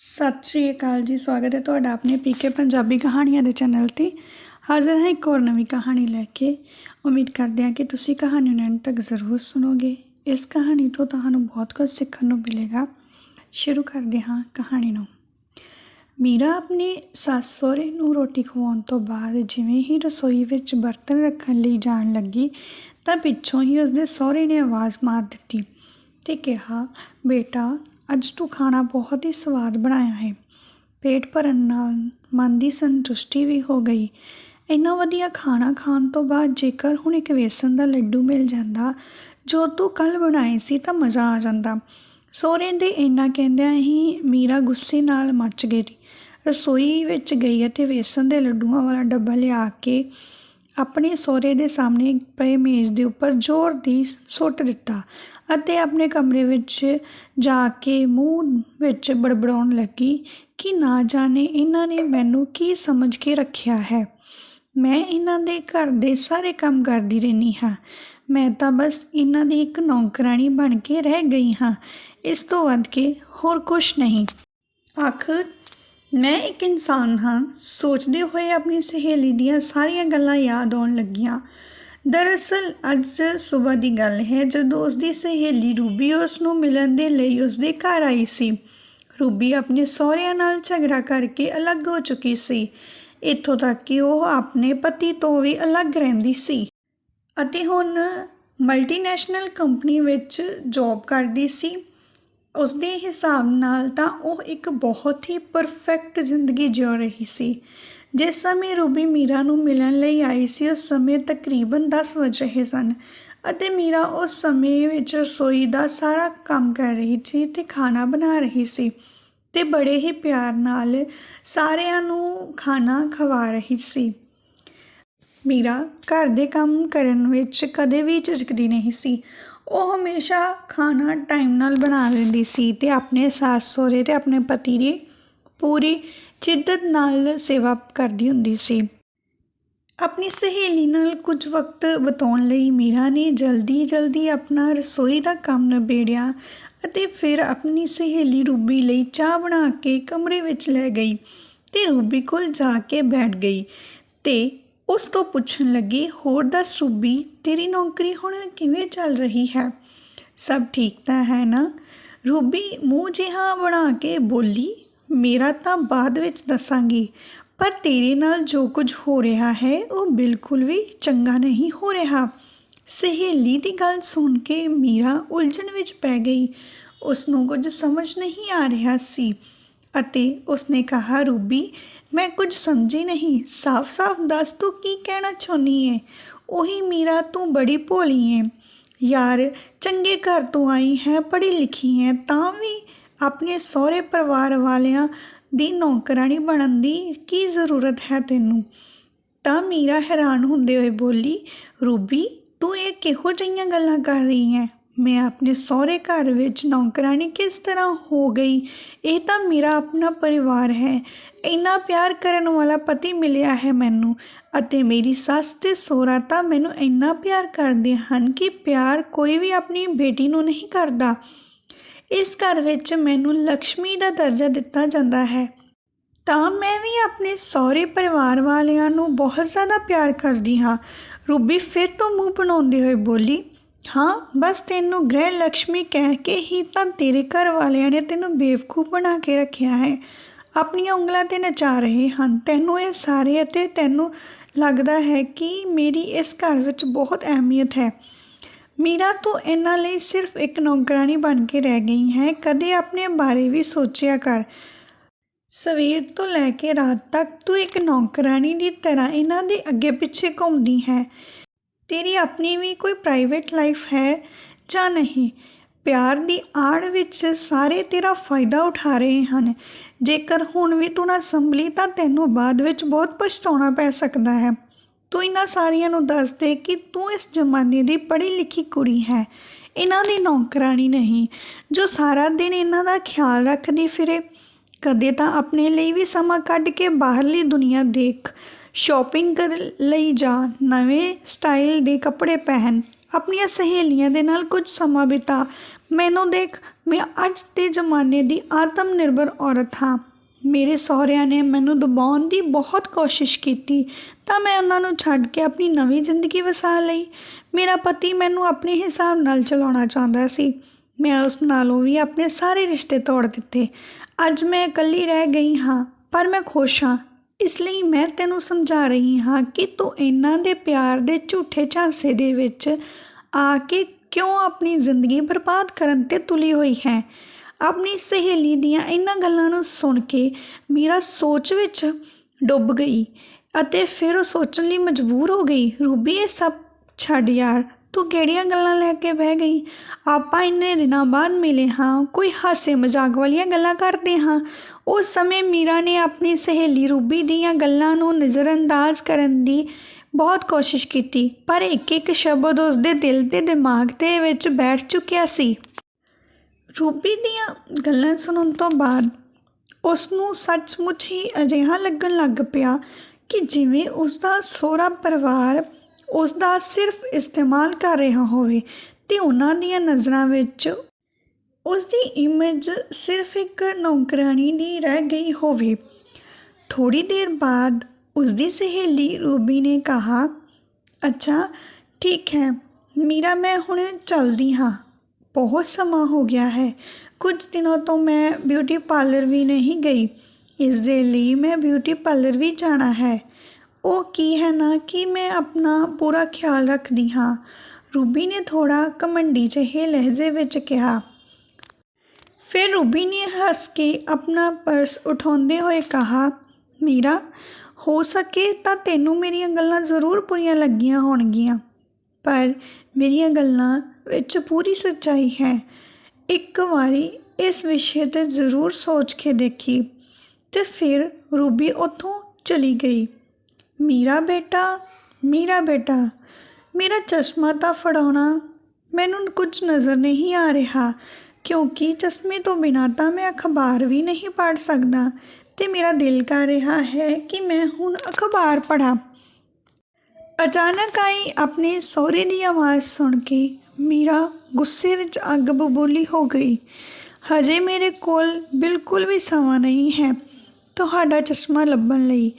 ਸਤਿ ਸ਼੍ਰੀ ਅਕਾਲ ਜੀ, ਸਵਾਗਤ ਹੈ ਤੁਹਾਡਾ ਆਪਣੇ ਪੀਕੇ ਪੰਜਾਬੀ ਕਹਾਣੀਆਂ ਦੇ ਚੈਨਲ ਤੇ। ਹਾਜ਼ਰ ਹਾਂ ਇੱਕ ਹੋਰ ਨਵੀਂ ਕਹਾਣੀ ਲੈ ਕੇ। ਉਮੀਦ ਕਰਦੇ ਹਾਂ ਕਿ ਤੁਸੀਂ ਕਹਾਣੀ ਨੂੰ ਅੰਤ ਤੱਕ ਜ਼ਰੂਰ ਸੁਣੋਗੇ। ਇਸ ਕਹਾਣੀ ਤੋਂ ਤੁਹਾਨੂੰ ਬਹੁਤ ਕੁਝ ਸਿੱਖਣ ਨੂੰ ਮਿਲੇਗਾ। ਸ਼ੁਰੂ ਕਰਦੇ ਹਾਂ ਕਹਾਣੀ ਨੂੰ। ਮੀਰਾ ਆਪਣੀ ਸੱਸ ਸਹੁਰੇ ਨੂੰ ਰੋਟੀ ਖਵਾਉਣ ਤੋਂ ਬਾਅਦ ਜਿਵੇਂ ਹੀ ਰਸੋਈ ਵਿੱਚ ਬਰਤਨ ਰੱਖਣ ਲਈ ਜਾਣ ਲੱਗੀ, ਤਾਂ ਪਿੱਛੋਂ ਹੀ ਉਸਦੇ ਸਹੁਰੇ ਨੇ ਆਵਾਜ਼ ਮਾਰ ਦਿੱਤੀ ਤੇ ਕਿਹਾ, ਬੇਟਾ ਅੱਜ ਤੂੰ ਖਾਣਾ ਬਹੁਤ ਹੀ ਸਵਾਦ ਬਣਾਇਆ ਹੈ। ਪੇਟ ਭਰਨ ਨਾਲ ਮਨ ਦੀ ਸੰਤੁਸ਼ਟੀ ਵੀ ਹੋ ਗਈ। ਇੰਨਾ ਵਧੀਆ ਖਾਣਾ ਖਾਣ ਤੋਂ ਬਾਅਦ ਜੇਕਰ ਹੁਣ ਇੱਕ ਵੇਸਣ ਦਾ ਲੱਡੂ ਮਿਲ ਜਾਂਦਾ, ਜੋ ਤੂੰ ਕੱਲ ਬਣਾਏ ਸੀ ਤਾਂ ਮਜ਼ਾ ਆ ਜਾਂਦਾ। ਸਹੁਰੇ ਦੇ ਇੰਨਾ ਕਹਿੰਦਿਆਂ ਹੀ ਮੀਰਾ ਗੁੱਸੇ ਨਾਲ ਮੱਚ ਗਈ ਰਸੋਈ ਵਿੱਚ ਗਈ ਅਤੇ ਵੇਸਣ ਦੇ ਲੱਡੂਆਂ ਵਾਲਾ ਡੱਬਾ ਲਿਆ ਕੇ ਆਪਣੇ ਸਹੁਰੇ ਦੇ ਸਾਹਮਣੇ ਪਏ ਮੇਜ਼ ਦੇ ਉੱਪਰ ਜ਼ੋਰ ਦੀ ਸੁੱਟ ਦਿੱਤਾ ਅਤੇ ਆਪਣੇ ਕਮਰੇ ਵਿੱਚ ਜਾ ਕੇ ਮੂੰਹ ਵਿੱਚ ਬੜਬੜਾਉਣ ਲੱਗੀ ਕਿ ਨਾ ਜਾਣੇ ਇਹਨਾਂ ਨੇ ਮੈਨੂੰ ਕੀ ਸਮਝ ਕੇ ਰੱਖਿਆ ਹੈ। ਮੈਂ ਇਹਨਾਂ ਦੇ ਘਰ ਦੇ ਸਾਰੇ ਕੰਮ ਕਰਦੀ ਰਹਿੰਦੀ ਹਾਂ। ਮੈਂ ਤਾਂ ਬਸ ਇਹਨਾਂ ਦੀ ਇੱਕ ਨੌਕਰਾਨੀ ਬਣ ਕੇ ਰਹਿ ਗਈ ਹਾਂ। ਇਸ ਤੋਂ ਵੱਧ ਕੇ ਹੋਰ ਕੁਝ ਨਹੀਂ। ਆਖਰ ਮੈਂ ਇੱਕ ਇਨਸਾਨ ਹਾਂ। ਸੋਚਦੇ ਹੋਏ ਆਪਣੀ ਸਹੇਲੀ ਦੀਆਂ ਸਾਰੀਆਂ ਗੱਲਾਂ ਯਾਦ ਆਉਣ ਲੱਗੀਆਂ। ਦਰਅਸਲ, ਅੱਜ ਸਵੇਰ ਦੀ ਗੱਲ ਹੈ, ਜਦੋਂ ਉਸ ਦੀ ਸਹੇਲੀ ਰੂਬੀ ਉਸ ਨੂੰ ਮਿਲਣ ਦੇ ਲਈ ਉਸ ਦੇ ਘਰ ਆਈ ਸੀ। ਰੂਬੀ ਆਪਣੇ ਸਹੁਰਿਆਂ ਨਾਲ ਝਗੜਾ ਕਰਕੇ ਅਲੱਗ ਹੋ ਚੁੱਕੀ ਸੀ। ਇੱਥੋਂ ਤੱਕ ਕਿ ਉਹ ਆਪਣੇ ਪਤੀ ਤੋਂ ਵੀ ਅਲੱਗ ਰਹਿੰਦੀ ਸੀ। ਅਤੇ ਹੁਣ ਮਲਟੀਨੈਸ਼ਨਲ ਕੰਪਨੀ ਵਿੱਚ ਜੌਬ ਕਰਦੀ ਸੀ। ਉਸ ਦੇ ਹਿਸਾਬ ਨਾਲ ਤਾਂ ਉਹ ਇੱਕ ਬਹੁਤ ਹੀ ਪਰਫੈਕਟ ਜ਼ਿੰਦਗੀ ਜਿਉ ਰਹੀ ਸੀ। ਜਿਸ ਸਮੇਂ ਰੂਬੀ ਮੀਰਾ ਨੂੰ ਮਿਲਣ ਲਈ ਆਈ ਸੀ, ਉਸ ਸਮੇਂ ਤਕਰੀਬਨ 10 ਵਜ ਰਹੇ ਸਨ ਅਤੇ ਮੀਰਾ ਉਸ ਸਮੇਂ ਵਿੱਚ ਰਸੋਈ ਦਾ ਸਾਰਾ ਕੰਮ ਕਰ ਰਹੀ ਸੀ ਤੇ ਖਾਣਾ ਬਣਾ ਰਹੀ ਸੀ ਤੇ ਬੜੇ ਹੀ ਪਿਆਰ ਨਾਲ ਸਾਰਿਆਂ ਨੂੰ ਖਾਣਾ ਖਵਾ ਰਹੀ ਸੀ। ਮੀਰਾ ਘਰ ਦੇ ਕੰਮ ਕਰਨ ਵਿੱਚ ਕਦੇ ਵੀ ਝਿਜਕਦੀ ਨਹੀਂ ਸੀ। ਉਹ ਹਮੇਸ਼ਾ ਖਾਣਾ ਟਾਈਮ ਨਾਲ ਬਣਾ ਲੈਂਦੀ ਸੀ ਅਤੇ ਆਪਣੇ ਸੱਸ ਸਹੁਰੇ ਅਤੇ ਆਪਣੇ ਪਤੀ ਦੀ ਪੂਰੀ ਸ਼ਿੱਦਤ ਨਾਲ ਸੇਵਾ ਕਰਦੀ ਹੁੰਦੀ ਸੀ। ਆਪਣੀ ਸਹੇਲੀ ਨਾਲ ਕੁਝ ਵਕਤ ਬਿਤਾਉਣ ਲਈ ਮੀਰਾ ਨੇ ਜਲਦੀ ਜਲਦੀ ਆਪਣਾ ਰਸੋਈ ਦਾ ਕੰਮ ਨਿਬੇੜਿਆ ਅਤੇ ਫਿਰ ਆਪਣੀ ਸਹੇਲੀ ਰੂਬੀ ਲਈ ਚਾਹ ਬਣਾ ਕੇ ਕਮਰੇ ਵਿੱਚ ਲੈ ਗਈ ਤੇ ਰੂਬੀ ਕੋਲ ਜਾ ਕੇ ਬੈਠ ਗਈ ਤੇ ਉਸ ਤੋਂ ਪੁੱਛਣ ਲੱਗੀ, ਹੋਰ ਦੱਸ ਰੂਬੀ, ਤੇਰੀ ਨੌਕਰੀ ਹੁਣ ਕਿਵੇਂ ਚੱਲ ਰਹੀ ਹੈ? ਸਭ ਠੀਕ ਤਾਂ ਹੈ ਨਾ? ਰੂਬੀ ਮੂੰਹ ਜਿਹਾ ਬਣਾ ਕੇ ਬੋਲੀ, ਮੇਰਾ ਤਾਂ ਬਾਅਦ ਵਿੱਚ ਦੱਸਾਂਗੀ, ਪਰ ਤੇਰੇ ਨਾਲ ਜੋ ਕੁਝ ਹੋ ਰਿਹਾ ਹੈ, ਉਹ ਬਿਲਕੁਲ ਵੀ ਚੰਗਾ ਨਹੀਂ ਹੋ ਰਿਹਾ। ਸਹੇਲੀ ਦੀ ਗੱਲ ਸੁਣ ਕੇ ਮੀਰਾ ਉਲਝਣ ਵਿੱਚ ਪੈ ਗਈ। ਉਸ ਨੂੰ ਕੁਝ ਸਮਝ ਨਹੀਂ ਆ ਰਿਹਾ ਸੀ ਅਤੇ ਉਸਨੇ ਕਿਹਾ, ਰੂਬੀ ਮੈਂ ਕੁਝ ਸਮਝੀ ਨਹੀਂ। ਸਾਫ਼-ਸਾਫ਼ ਦੱਸ ਤੂੰ ਕੀ ਕਹਿਣਾ ਚਾਹੁੰਦੀ ਹੈ ਉਹੀ ਮੀਰਾ ਤੂੰ ਬੜੀ ਭੋਲੀ ਹੈ ਯਾਰ, ਚੰਗੇ ਘਰ ਤੋਂ ਆਈ ਹੈ, ਪੜ੍ਹੀ ਲਿਖੀ ਹੈ, ਤਾਂ ਵੀ ਆਪਣੇ ਸਹੁਰੇ ਪਰਿਵਾਰ ਵਾਲਿਆਂ ਦੀ ਨੌਕਰਾਨੀ ਬਣਨ ਦੀ ਕੀ ਜ਼ਰੂਰਤ ਹੈ ਤੈਨੂੰ? ਤਾਂ ਮੀਰਾ ਹੈਰਾਨ ਹੁੰਦੇ ਹੋਏ ਬੋਲੀ, ਰੂਬੀ, ਤੂੰ ਇਹ ਕਿਹੋ ਜਿਹੀਆਂ ਗੱਲਾਂ ਕਰ ਰਹੀ ਹੈ ਮੈਂ ਆਪਣੇ ਸਹੁਰੇ ਘਰ ਵਿੱਚ ਨੌਕਰਾਨੀ ਕਿਸ ਤਰ੍ਹਾਂ ਹੋ ਗਈ? ਇਹ ਤਾਂ ਮੇਰਾ ਆਪਣਾ ਪਰਿਵਾਰ ਹੈ। ਇੰਨਾ ਪਿਆਰ ਕਰਨ ਵਾਲਾ ਪਤੀ ਮਿਲਿਆ ਹੈ ਮੈਨੂੰ ਅਤੇ ਮੇਰੀ ਸੱਸ ਤੇ ਸਹੁਰਾ ਤਾਂ ਮੈਨੂੰ ਇੰਨਾ ਪਿਆਰ ਕਰਦੇ ਹਨ ਕਿ ਪਿਆਰ ਕੋਈ ਵੀ ਆਪਣੀ ਬੇਟੀ ਨੂੰ ਨਹੀਂ ਕਰਦਾ। ਇਸ ਘਰ ਵਿੱਚ ਮੈਨੂੰ ਲక్ష్ਮੀ ਦਾ ਦਰਜਾ ਦਿੱਤਾ ਜਾਂਦਾ ਹੈ। ਤਾਂ ਮੈਂ ਵੀ ਆਪਣੇ ਸਹੁਰੇ ਪਰਿਵਾਰ ਵਾਲਿਆਂ ਨੂੰ ਬਹੁਤ ਜ਼ਿਆਦਾ ਪਿਆਰ ਕਰਦੀ ਹਾਂ। ਰੂਬੀ, ਫਿਰ ਤੋਂ ਮੂੰਹ ਬਣਾਉਂਦੇ ਹੋਏ ਬੋਲੀ ਹਾਂ, ਬਸ ਤੈਨੂੰ ਗ੍ਰਹਿ ਲక్ష్ਮੀ ਕਹਿ ਕੇ ਹੀ ਤਾਂ ਤੇਰੇ ਘਰ ਵਾਲਿਆਂ ਨੇ ਤੈਨੂੰ ਬੇਵਕੂਫ ਬਣਾ ਕੇ ਰੱਖਿਆ ਹੈ। ਆਪਣੀਆਂ ਉਂਗਲਾਂ ਤੇ ਨਚਾ ਰਹੇ ਹਨ। ਤੈਨੂੰ ਇਹ ਸਾਰੇ ਅਤੇ ਤੈਨੂੰ ਲੱਗਦਾ ਹੈ ਕਿ ਮੇਰੀ ਇਸ ਘਰ ਵਿੱਚ ਬਹੁਤ ਅਹਿਮੀਅਤ ਹੈ। ਮੀਰਾ, ਤੂੰ ਇਹਨਾਂ ਲਈ ਸਿਰਫ ਇੱਕ ਨੌਕਰਾਨੀ ਬਣ ਕੇ ਰਹਿ ਗਈ ਹੈ। ਕਦੇ ਆਪਣੇ ਬਾਰੇ ਵੀ ਸੋਚਿਆ ਕਰ। ਸਵੇਰ ਤੋਂ ਲੈ ਕੇ ਰਾਤ ਤੱਕ ਤੂੰ ਇੱਕ ਨੌਕਰਾਨੀ ਦੀ ਤਰ੍ਹਾਂ ਇਹਨਾਂ ਦੇ ਅੱਗੇ ਪਿੱਛੇ ਘੁੰਮਦੀ ਹੈ। ਤੇਰੀ ਆਪਣੀ ਵੀ ਕੋਈ ਪ੍ਰਾਈਵੇਟ ਲਾਈਫ ਹੈ ਜਾਂ ਨਹੀਂ? ਪਿਆਰ ਦੀ ਆੜ ਵਿੱਚ ਸਾਰੇ ਤੇਰਾ ਫਾਇਦਾ ਉਠਾ ਰਹੇ ਹਨ। ਜੇਕਰ ਹੁਣ ਵੀ ਤੂੰ ਨਾ ਸੰਭਲੀ ਤਾਂ ਤੈਨੂੰ ਬਾਅਦ ਵਿੱਚ ਬਹੁਤ ਪਛਤਾਉਣਾ ਪੈ ਸਕਦਾ ਹੈ। ਤੂੰ ਇਹਨਾਂ ਸਾਰੀਆਂ ਨੂੰ ਦੱਸ ਦੇ ਕਿ ਤੂੰ ਇਸ ਜ਼ਮਾਨੇ ਦੀ ਪੜ੍ਹੀ ਲਿਖੀ ਕੁੜੀ ਹੈ। ਇਹਨਾਂ ਦੀ ਨੌਕਰਾਨੀ ਨਹੀਂ, ਜੋ ਸਾਰਾ ਦਿਨ ਇਹਨਾਂ ਦਾ ਖਿਆਲ ਰੱਖਦੀ ਫਿਰੇ। ਕਦੇ ਤਾਂ ਆਪਣੇ ਲਈ ਵੀ ਸਮਾਂ ਕੱਢ ਕੇ ਬਾਹਰਲੀ ਦੁਨੀਆ ਦੇਖ ਸ਼ਾਪਿੰਗ ਕਰਨ ਲਈ ਜਾ ਨਵੇਂ ਸਟਾਈਲ ਦੇ ਕੱਪੜੇ ਪਹਿਨ, ਆਪਣੀਆਂ ਸਹੇਲੀਆਂ ਦੇ ਨਾਲ ਕੁਝ ਸਮਾਂ ਬਿਤਾ। ਮੈਨੂੰ ਦੇਖ, ਮੈਂ ਅੱਜ ਦੇ ਜ਼ਮਾਨੇ ਦੀ ਆਤਮ ਨਿਰਭਰ ਔਰਤ ਹਾਂ। ਮੇਰੇ ਸਹੁਰਿਆਂ ਨੇ ਮੈਨੂੰ ਦਬਾਉਣ ਦੀ ਬਹੁਤ ਕੋਸ਼ਿਸ਼ ਕੀਤੀ, ਤਾਂ ਮੈਂ ਉਹਨਾਂ ਨੂੰ ਛੱਡ ਕੇ ਆਪਣੀ ਨਵੀਂ ਜ਼ਿੰਦਗੀ ਵਸਾ ਲਈ। ਮੇਰਾ ਪਤੀ ਮੈਨੂੰ ਆਪਣੇ ਹਿਸਾਬ ਨਾਲ ਚਲਾਉਣਾ ਚਾਹੁੰਦਾ ਸੀ। ਮੈਂ ਉਸ ਨਾਲੋਂ ਵੀ ਆਪਣੇ ਸਾਰੇ ਰਿਸ਼ਤੇ ਤੋੜ ਦਿੱਤੇ। ਅੱਜ ਮੈਂ ਇਕੱਲੀ ਰਹਿ ਗਈ ਹਾਂ, ਪਰ ਮੈਂ ਖੁਸ਼ ਹਾਂ। ਇਸ ਲਈ ਮੈਂ ਤੈਨੂੰ ਸਮਝਾ ਰਹੀ ਹਾਂ ਕਿ ਤੂੰ ਇਹਨਾਂ ਦੇ ਪਿਆਰ ਦੇ ਝੂਠੇ ਝਾਂਸੇ ਦੇ ਵਿੱਚ ਆ ਕੇ ਕਿਉਂ ਆਪਣੀ ਜ਼ਿੰਦਗੀ ਬਰਬਾਦ ਕਰਨ ਤੇ ਤੁਲੀ ਹੋਈ ਹੈ? ਆਪਣੀ ਸਹੇਲੀ ਦੀਆਂ ਇਹਨਾਂ ਗੱਲਾਂ ਨੂੰ ਸੁਣ ਕੇ ਮੇਰਾ ਸੋਚ ਵਿੱਚ ਡੁੱਬ ਗਈ ਅਤੇ ਫਿਰ ਉਹ ਸੋਚਣ ਲਈ ਮਜਬੂਰ ਹੋ ਗਈ, ਰੂਬੀ, ਇਹ ਸਭ ਛੱਡ ਯਾਰ ਤੂੰ ਕਿਹੜੀਆਂ ਗੱਲਾਂ ਲੈ ਕੇ ਬਹਿ ਗਈ? ਆਪਾਂ ਇੰਨੇ ਦਿਨਾਂ ਬਾਅਦ ਮਿਲੇ ਹਾਂ। ਕੋਈ ਹਾਸੇ ਮਜ਼ਾਕ ਵਾਲੀਆਂ ਗੱਲਾਂ ਕਰਦੇ ਹਾਂ। ਉਸ ਸਮੇਂ ਮੀਰਾ ਨੇ ਆਪਣੀ ਸਹੇਲੀ ਰੂਬੀ ਦੀਆਂ ਗੱਲਾਂ ਨੂੰ ਨਜ਼ਰਅੰਦਾਜ਼ ਕਰਨ ਦੀ ਬਹੁਤ ਕੋਸ਼ਿਸ਼ ਕੀਤੀ, ਪਰ ਇੱਕ ਇੱਕ ਸ਼ਬਦ ਉਸ ਦੇ ਦਿਲ ਤੇ ਦਿਮਾਗ ਦੇ ਵਿੱਚ ਬੈਠ ਚੁੱਕਿਆ ਸੀ। ਰੂਬੀ ਦੀਆਂ ਗੱਲਾਂ ਸੁਣਨ ਤੋਂ ਬਾਅਦ ਉਸ ਨੂੰ ਸੱਚਮੁੱਚ ਹੀ ਅਜਿਹਾ ਲੱਗਣ ਲੱਗ ਪਿਆ ਕਿ ਜਿਵੇਂ ਉਸ ਦਾ ਸਹੁਰਾ ਪਰਿਵਾਰ ਉਸ ਦਾ ਸਿਰਫ ਇਸਤੇਮਾਲ ਕਰ ਰਿਹਾ ਹੋਵੇ ਤੇ ਉਹਨਾਂ ਦੀਆਂ ਨਜ਼ਰਾਂ ਵਿੱਚ ਉਸ ਦੀ ਇਮੇਜ ਸਿਰਫ ਇੱਕ ਨੌਕਰਾਨੀ ਦੀ ਰਹਿ ਗਈ ਹੋਵੇ। ਥੋੜੀ ਦੇਰ ਬਾਅਦ ਉਸ ਦੀ ਸਹੇਲੀ ਰੂਬੀ ਨੇ ਕਹਾ, ਅੱਛਾ, ਠੀਕ ਹੈ, ਮੀਰਾ ਮੈਂ ਹੁਣ ਚੱਲਦੀ ਹਾਂ। ਬਹੁਤ ਸਮਾਂ ਹੋ ਗਿਆ ਹੈ। ਕੁਝ ਦਿਨਾਂ ਤੋਂ ਮੈਂ ਬਿਊਟੀ ਪਾਰਲਰ ਵੀ ਨਹੀਂ ਗਈ। ਇਸ ਦੇ ਲਈ ਮੈਂ ਬਿਊਟੀ ਪਾਰਲਰ ਵੀ ਜਾਣਾ ਹੈ। ਉਹ ਕੀ ਹੈ ਨਾ, ਕਿ ਮੈਂ ਆਪਣਾ ਪੂਰਾ ਖਿਆਲ ਰੱਖਦੀ ਹਾਂ? ਰੂਬੀ ਨੇ ਥੋੜਾ ਕਮੰਡੀ ਜਿਹੇ ਲਹਿਜੇ ਵਿੱਚ ਕਿਹਾ। ਫਿਰ ਰੂਬੀ ਨੇ ਹੱਸ ਕੇ ਆਪਣਾ ਪਰਸ ਉਠਾਉਂਦੇ ਹੋਏ ਕਹਾ, ਮੀਰਾ, ਹੋ ਸਕੇ ਤਾਂ ਤੈਨੂੰ ਮੇਰੀਆਂ ਗੱਲਾਂ ਜ਼ਰੂਰ ਪੂਰੀਆਂ ਲੱਗੀਆਂ ਹੋਣਗੀਆਂ, ਪਰ ਮੇਰੀਆਂ ਗੱਲਾਂ ਵਿੱਚ ਪੂਰੀ ਸੱਚਾਈ ਹੈ। ਇੱਕ ਵਾਰੀ ਇਸ ਵਿਸ਼ੇ ਤੇ ਜ਼ਰੂਰ ਸੋਚ ਕੇ ਦੇਖੀ ਤੇ ਫਿਰ ਰੂਬੀ ਉੱਥੋਂ ਚਲੀ ਗਈ। ਮੇਰਾ ਬੇਟਾ ਮੇਰਾ ਬੇਟਾ, ਮੇਰਾ ਚਸ਼ਮਾ ਤਾਂ ਫੜਾਉਣਾ ਮੈਨੂੰ ਕੁਝ ਨਜ਼ਰ ਨਹੀਂ ਆ ਰਿਹਾ, ਕਿਉਂਕਿ ਚਸ਼ਮੇ ਤੋਂ ਬਿਨਾਂ ਤਾਂ ਮੈਂ ਅਖਬਾਰ ਵੀ ਨਹੀਂ ਪੜ੍ਹ ਸਕਦਾ ਤੇ ਮੇਰਾ ਦਿਲ ਕਰ ਰਿਹਾ ਹੈ ਕਿ ਮੈਂ ਹੁਣ ਅਖਬਾਰ ਪੜ੍ਹਾਂ। ਅਚਾਨਕ ਆਈ ਆਪਣੇ ਸਹੁਰੇ ਦੀ ਆਵਾਜ਼ ਸੁਣ ਕੇ ਮੇਰਾ ਗੁੱਸੇ ਵਿੱਚ ਅੱਗ ਬਬੂਲੀ ਹੋ ਗਈ। ਹਜੇ ਮੇਰੇ ਕੋਲ ਬਿਲਕੁਲ ਵੀ ਸਮਾਂ ਨਹੀਂ ਹੈ ਤੁਹਾਡਾ ਚਸ਼ਮਾ ਲੱਭਣ ਲਈ।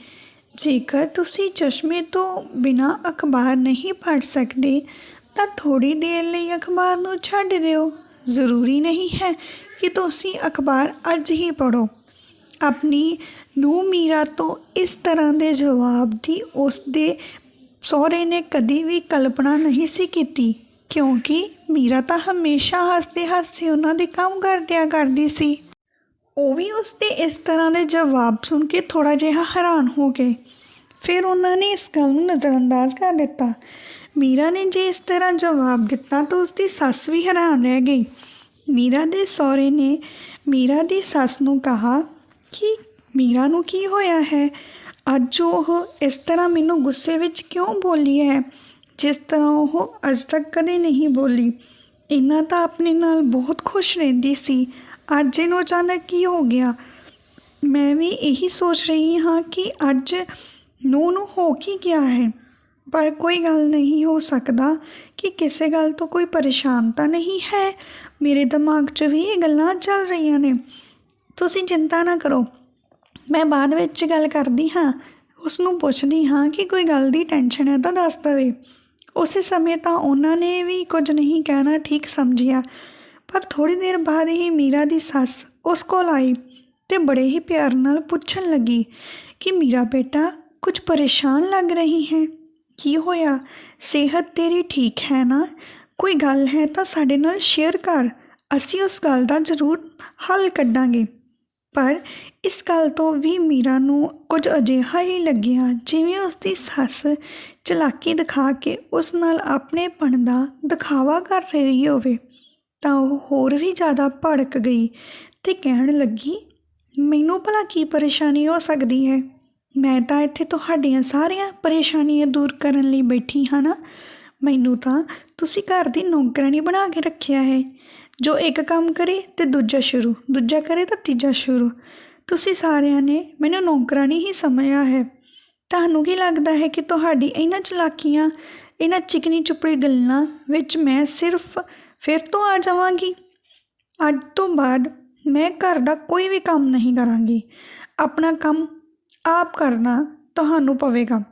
ਜੇਕਰ ਤੁਸੀਂ ਚਸ਼ਮੇ ਤੋਂ ਬਿਨਾਂ ਅਖਬਾਰ ਨਹੀਂ ਪੜ੍ਹ ਸਕਦੇ, ਤਾਂ ਥੋੜੀ ਦੇਰ ਲਈ ਅਖਬਾਰ ਨੂੰ ਛੱਡ ਦਿਓ। ਜ਼ਰੂਰੀ ਨਹੀਂ ਹੈ ਕਿ ਤੁਸੀਂ ਅਖਬਾਰ ਅੱਜ ਹੀ ਪੜ੍ਹੋ। ਆਪਣੀ ਨੂੰ ਮੀਰਾ ਤੋਂ ਇਸ ਤਰ੍ਹਾਂ ਦੇ ਜਵਾਬ ਦੀ ਉਸ ਦੇ ਸਹੁਰੇ ਨੇ ਕਦੀ ਵੀ ਕਲਪਨਾ ਨਹੀਂ ਸੀ ਕੀਤੀ, ਕਿਉਂਕਿ ਮੀਰਾ ਤਾਂ ਹਮੇਸ਼ਾ ਹੱਸਦੇ ਹੱਸਦੇ ਉਹਨਾਂ ਦੇ ਕੰਮ ਕਰਦਿਆ ਕਰਦੀ ਸੀ। ਉਹ ਵੀ ਉਸ ਦੇ ਇਸ ਤਰ੍ਹਾਂ ਦੇ ਜਵਾਬ ਸੁਣ ਕੇ ਥੋੜਾ ਜਿਹਾ ਹੈਰਾਨ ਹੋ ਗਏ। ਫਿਰ ਉਹਨਾਂ ਨੇ ਇਸ ਗੱਲ ਨੂੰ ਨਜ਼ਰਅੰਦਾਜ਼ ਕਰ ਦਿੱਤਾ। ਮੀਰਾ ਨੇ ਜੇ ਇਸ ਤਰ੍ਹਾਂ ਜਵਾਬ ਦਿੱਤਾ ਤਾਂ ਉਸ ਦੀ ਸੱਸ ਵੀ ਹੈਰਾਨ ਰਹਿ ਗਈ। ਮੀਰਾ ਦੇ ਸਹੁਰੇ ਨੇ ਮੀਰਾ ਦੀ ਸੱਸ ਨੂੰ ਕਹਾ ਕਿ ਮੀਰਾ ਨੂੰ ਕੀ ਹੋਇਆ ਹੈ? ਅੱਜ ਉਹ ਇਸ ਤਰ੍ਹਾਂ ਮੈਨੂੰ ਗੁੱਸੇ ਵਿੱਚ ਕਿਉਂ ਬੋਲੀ ਹੈ? ਜਿਸ ਤਰ੍ਹਾਂ ਉਹ ਅੱਜ ਤੱਕ ਕਦੇ ਨਹੀਂ ਬੋਲੀ। ਇਹਨਾਂ ਤਾਂ ਆਪਣੇ ਨਾਲ ਬਹੁਤ ਖੁਸ਼ ਰਹਿੰਦੀ ਸੀ। ਅੱਜ ਇਹਨੂੰ ਅਚਾਨਕ ਕੀ ਹੋ ਗਿਆ? ਮੈਂ ਵੀ ਇਹੀ ਸੋਚ ਰਹੀ ਹਾਂ ਕਿ ਅੱਜ ਨੂੰ ਨੂੰ ਹੋ ਕੀ ਗਿਆ ਹੈ। ਪਰ ਕੋਈ ਗੱਲ ਨਹੀਂ, ਹੋ ਸਕਦਾ ਕਿ ਕਿਸੇ ਗੱਲ ਤੋਂ ਕੋਈ ਪਰੇਸ਼ਾਨ ਤਾਂ ਨਹੀਂ ਹੈ। ਮੇਰੇ ਦਿਮਾਗ 'ਚ ਵੀ ਇਹ ਗੱਲਾਂ ਚੱਲ ਰਹੀਆਂ ਨੇ। ਤੁਸੀਂ ਚਿੰਤਾ ਨਾ ਕਰੋ। ਮੈਂ ਬਾਅਦ ਵਿੱਚ ਗੱਲ ਕਰਦੀ ਹਾਂ। ਉਸ ਨੂੰ ਪੁੱਛਦੀ ਹਾਂ ਕਿ ਕੋਈ ਗੱਲ ਦੀ ਟੈਨਸ਼ਨ ਹੈ ਤਾਂ ਦੱਸ ਦੇਵੇ। ਉਸੇ ਸਮੇਂ ਤਾਂ ਉਹਨਾਂ ਨੇ ਵੀ ਕੁਝ ਨਹੀਂ ਕਹਿਣਾ ਠੀਕ ਸਮਝਿਆ। ਪਰ ਥੋੜੀ ਦੇਰ ਬਾਅਦ ਹੀ ਮੀਰਾ ਦੀ ਸੱਸ ਉਸ ਕੋਲ ਆਈ ਤੇ ਬੜੇ ਹੀ ਪਿਆਰ ਨਾਲ ਪੁੱਛਣ ਲੱਗੀ ਕਿ ਮੀਰਾ ਬੇਟਾ, ਕੁਝ ਪਰੇਸ਼ਾਨ ਲੱਗ ਰਹੀ ਹੈ? ਕੀ ਹੋਇਆ? ਸਿਹਤ ਤੇਰੀ ਠੀਕ ਹੈ ਨਾ? ਕੋਈ ਗੱਲ ਹੈ ਤਾਂ ਸਾਡੇ ਨਾਲ ਸ਼ੇਅਰ ਕਰ। ਅਸੀਂ ਉਸ ਗੱਲ ਦਾ ਜ਼ਰੂਰ ਹੱਲ ਕੱਢਾਂਗੇ। ਪਰ ਇਸ ਗੱਲ ਤੋਂ ਵੀ ਮੀਰਾ ਨੂੰ ਕੁਝ ਅਜਿਹਾ ਹੀ ਲੱਗਿਆ ਜਿਵੇਂ ਉਸ ਦੀ ਸੱਸ ਚਲਾਕੀ ਦਿਖਾ ਕੇ ਉਸ ਨਾਲ ਆਪਣੇ ਪਣ ਦਾ ਦਿਖਾਵਾ ਕਰ ਰਹੀ ਹੋਵੇ। ਤਾਂ ਉਹ ਹੋਰ ਵੀ ਜ਼ਿਆਦਾ ਭੜਕ ਗਈ ਤੇ ਕਹਿਣ ਲੱਗੀ, ਮੈਨੂੰ ਭਲਾ ਕੀ ਪਰੇਸ਼ਾਨੀ ਹੋ ਸਕਦੀ ਹੈ? ਮੈਂ ਤਾਂ ਇੱਥੇ ਤੁਹਾਡੀਆਂ ਸਾਰੀਆਂ ਪਰੇਸ਼ਾਨੀਆਂ ਦੂਰ ਕਰਨ ਲਈ ਬੈਠੀ ਹਾਂ ਨਾ। ਮੈਨੂੰ ਤਾਂ ਤੁਸੀਂ ਘਰ ਦੀ ਨੌਕਰਾਨੀ ਬਣਾ ਕੇ ਰੱਖਿਆ ਹੈ। ਜੋ ਇੱਕ ਕੰਮ ਕਰੇ ਤੇ ਦੂਜਾ ਸ਼ੁਰੂ, ਦੂਜਾ ਕਰੇ ਤਾਂ ਤੀਜਾ ਸ਼ੁਰੂ। ਤੁਸੀਂ ਸਾਰਿਆਂ ਨੇ ਮੈਨੂੰ ਨੌਕਰਾਨੀ ਹੀ ਸਮਝਿਆ ਹੈ। ਤੁਹਾਨੂੰ ਕੀ ਲੱਗਦਾ ਹੈ ਕਿ ਤੁਹਾਡੀ ਇਹਨਾਂ ਚਲਾਕੀਆਂ, ਇਹਨਾਂ ਚਿਕਨੀ ਚੁਪੜੀ ਗੱਲਾਂ ਵਿੱਚ ਮੈਂ ਸਿਰਫ ਫਿਰ ਤੋਂ ਆ ਜਾਵਾਂਗੀ। ਅੱਜ ਤੋਂ ਬਾਅਦ ਮੈਂ ਘਰ ਦਾ ਕੋਈ ਵੀ ਕੰਮ ਨਹੀਂ ਕਰਾਂਗੀ। ਆਪਣਾ ਕੰਮ ਆਪ ਕਰਨਾ ਤੁਹਾਨੂੰ ਪਵੇਗਾ।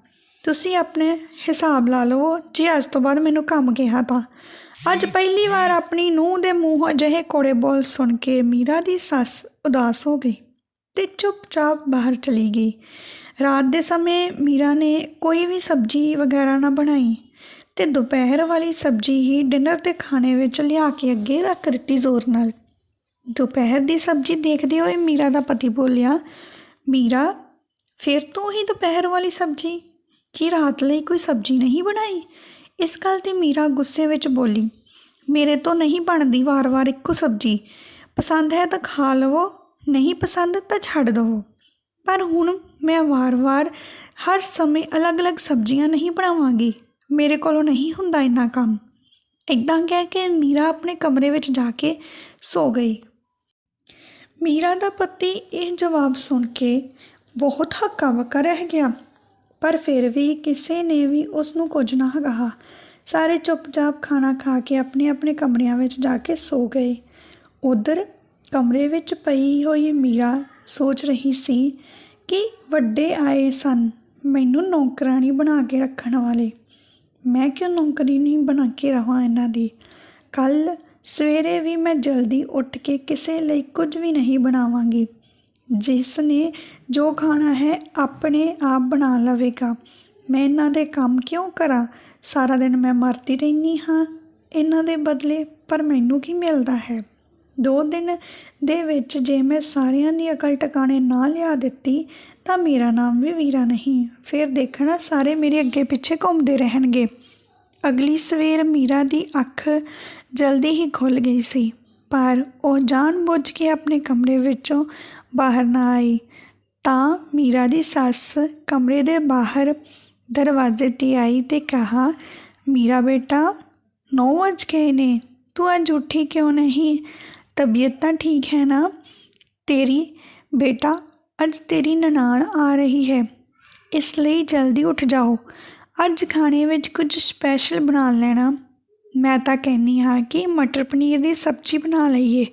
ਤੁਸੀਂ ਆਪਣੇ ਹਿਸਾਬ ਲਾ ਲਵੋ, ਜੇ ਅੱਜ ਤੋਂ ਬਾਅਦ ਮੈਨੂੰ ਕੰਮ ਕਿਹਾ ਤਾਂ। ਅੱਜ ਪਹਿਲੀ ਵਾਰ ਆਪਣੀ ਨੂੰਹ ਦੇ ਮੂੰਹ ਅਜਿਹੇ ਕੋੜੇ ਬੋਲ ਸੁਣ ਕੇ ਮੀਰਾ ਦੀ ਸੱਸ ਉਦਾਸ ਹੋ ਗਈ ਤੇ ਚੁੱਪਚਾਪ ਬਾਹਰ ਚਲੀ ਗਈ। ਰਾਤ ਦੇ ਸਮੇਂ ਮੀਰਾ ਨੇ ਕੋਈ ਵੀ ਸਬਜ਼ੀ ਵਗੈਰਾ ਨਾ ਬਣਾਈ। ਤੇ ਦੁਪਹਿਰ ਵਾਲੀ ਸਬਜ਼ੀ ਹੀ ਡਿਨਰ ਤੇ ਖਾਣੇ ਵਿੱਚ ਲਿਆ ਕੇ ਅੱਗੇ ਰੱਖ ਦਿੱਤੀ ਜ਼ੋਰ ਨਾਲ। ਦੁਪਹਿਰ ਦੀ ਸਬਜ਼ੀ ਦੇਖਦੇ ਹੋਏ ਮੀਰਾ ਦਾ ਪਤੀ ਬੋਲਿਆ, ਮੀਰਾ, ਫਿਰ ਤੂੰ ਹੀ ਦੁਪਹਿਰ ਵਾਲੀ ਸਬਜ਼ੀ? ਕੀ ਰਾਤ ਲਈ ਕੋਈ ਸਬਜ਼ੀ ਨਹੀਂ ਬਣਾਈ? ਇਸ ਗੱਲ ਤੇ ਮੀਰਾ ਗੁੱਸੇ ਵਿੱਚ ਬੋਲੀ, ਮੇਰੇ ਤੋਂ ਨਹੀਂ ਬਣਦੀ ਵਾਰ-ਵਾਰ ਇੱਕੋ ਸਬਜ਼ੀ। ਪਸੰਦ ਹੈ ਤਾਂ ਖਾ ਲਵੋ, ਨਹੀਂ ਪਸੰਦ ਤਾਂ ਛੱਡ ਦਵੋ। ਪਰ ਹੁਣ ਮੈਂ ਵਾਰ-ਵਾਰ ਹਰ ਸਮੇਂ ਅਲੱਗ-ਅਲੱਗ ਸਬਜ਼ੀਆਂ ਨਹੀਂ ਬਣਾਵਾਂਗੀ। ਮੇਰੇ ਕੋਲੋਂ ਨਹੀਂ ਹੁੰਦਾ ਇੰਨਾ ਕੰਮ। ਇਦਾਂ ਕਹਿ ਕੇ ਮੀਰਾ ਆਪਣੇ ਕਮਰੇ ਵਿੱਚ ਜਾ ਕੇ ਸੋ ਗਈ। ਮੀਰਾ ਦਾ ਪਤੀ ਇਹ ਜਵਾਬ ਸੁਣ ਕੇ ਬਹੁਤ ਹੱਕਾ ਬੱਕਾ ਰਹਿ ਗਿਆ, ਪਰ ਫਿਰ ਵੀ ਕਿਸੇ ਨੇ ਵੀ ਉਸ ਨੂੰ ਕੁਝ ਨਾ ਕਹਾ। ਸਾਰੇ ਚੁੱਪਚਾਪ ਖਾਣਾ ਖਾ ਕੇ ਆਪਣੇ ਆਪਣੇ ਕਮਰਿਆਂ ਵਿੱਚ ਜਾ ਕੇ ਸੋ ਗਏ। ਉਧਰ ਕਮਰੇ ਵਿੱਚ ਪਈ ਹੋਈ ਮੀਰਾ ਸੋਚ ਰਹੀ ਸੀ ਕਿ ਵੱਡੇ ਆਏ ਸਨ, ਮੈਨੂੰ ਨੌਕਰਾਨੀ ਬਣਾ ਕੇ ਰੱਖਣ ਵਾਲੇ। ਮੈਂ ਕਿਉਂ ਨੌਕਰੀ ਨਹੀਂ ਬਣਾ ਕੇ ਰਹਾਂ ਇਹਨਾਂ ਦੀ? ਕੱਲ ਸਵੇਰੇ ਵੀ ਮੈਂ ਜਲਦੀ ਉੱਠ ਕੇ ਕਿਸੇ ਲਈ ਕੁਝ ਵੀ ਨਹੀਂ ਬਣਾਵਾਂਗੀ। ਜਿਸ ਨੇ ਜੋ ਖਾਣਾ ਹੈ ਆਪਣੇ ਆਪ ਬਣਾ ਲਵੇਗਾ। ਮੈਂ ਇਹਨਾਂ ਦੇ ਕੰਮ ਕਿਉਂ ਕਰਾਂ? ਸਾਰਾ ਦਿਨ ਮੈਂ ਮਰਦੀ ਰਹਿੰਦੀ ਹਾਂ। ਇਹਨਾਂ ਦੇ ਬਦਲੇ ਪਰ ਮੈਨੂੰ ਕੀ ਮਿਲਦਾ ਹੈ? ਦੋ ਦਿਨ ਦੇ ਵਿੱਚ ਜੇ ਮੈਂ ਸਾਰਿਆਂ ਦੀ ਅਕਲ ਟਿਕਾਣੇ ਨਾ ਲਿਆ ਦਿੱਤੀ, ਤਾਂ ਮੇਰਾ ਨਾਮ ਵੀ ਵੀਰਾ ਨਹੀਂ। ਫਿਰ ਦੇਖਣਾ ਸਾਰੇ ਮੇਰੇ ਅੱਗੇ ਪਿੱਛੇ ਘੁੰਮਦੇ ਰਹਿਣਗੇ। ਅਗਲੀ ਸਵੇਰ ਮੀਰਾ ਦੀ ਅੱਖ ਜਲਦੀ ਹੀ ਖੁੱਲ ਗਈ ਸੀ, ਪਰ ਉਹ ਜਾਣ-ਬੁੱਝ ਕੇ ਆਪਣੇ ਕਮਰੇ ਵਿੱਚੋਂ ਬਾਹਰ ਨਾ ਆਈ। ਤਾਂ ਮੀਰਾ ਦੀ ਸੱਸ ਕਮਰੇ ਦੇ ਬਾਹਰ ਦਰਵਾਜ਼ੇ ਤੇ ਆਈ ਤੇ ਕਹਾ, ਮੀਰਾ ਬੇਟਾ, ਨੌ ਵੱਜ ਗਏ ਨੇ। ਤੂੰ ਅੱਜ ਉੱਠੀ ਕਿਉਂ ਨਹੀਂ? ਤਬੀਅਤ ਤਾਂ ਠੀਕ ਹੈ ਨਾ? ਤੇਰੀ ਬੇਟਾ, ਅੱਜ ਤੇਰੀ ਨਨਾਣ ਆ ਰਹੀ ਹੈ। ਇਸ ਲਈ ਜਲਦੀ ਉੱਠ ਜਾਓ। ਅੱਜ ਖਾਣੇ ਵਿੱਚ ਕੁਝ ਸਪੈਸ਼ਲ ਬਣਾ ਲੈਣਾ। ਮੈਂ ਤਾਂ ਕਹਿੰਨੀ ਹਾਂ ਕਿ ਮਟਰ ਪਨੀਰ ਦੀ ਸਬਜ਼ੀ ਬਣਾ ਲਈਏ।